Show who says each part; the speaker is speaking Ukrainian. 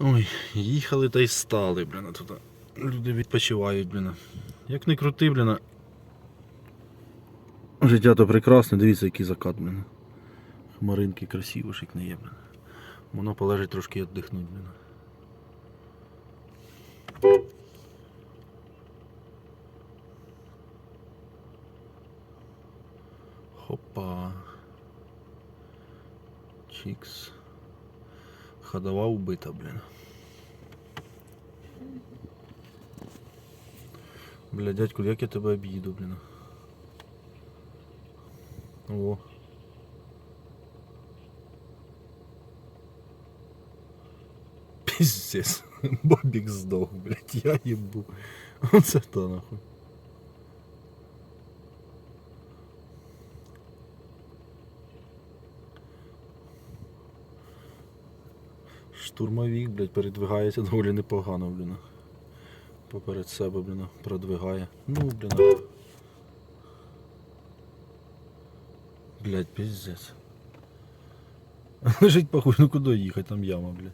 Speaker 1: Ой, їхали та й стали, блін, тут. Люди відпочивають, блін. Як не крути, блін. Життя то прекрасне, дивіться, який закат, блін. Хмаринки красиво, шик не є, блін. Воно полежить трошки віддихнуть, блін. Хопа. Чікс. Ходова убита, блін. Бля, дядьку, як я тебе об'їду, блін. О. Пиздец. Бобік здох, блядь, я їбу. Оце то нахуй. Штурмовик, блядь, передвигається доволі непогано, блін. Поперед себе, блін, продвигає. Ну, блін. Блядь, пиздец. Лежить похуй, ну куди їхати, там яма, блядь.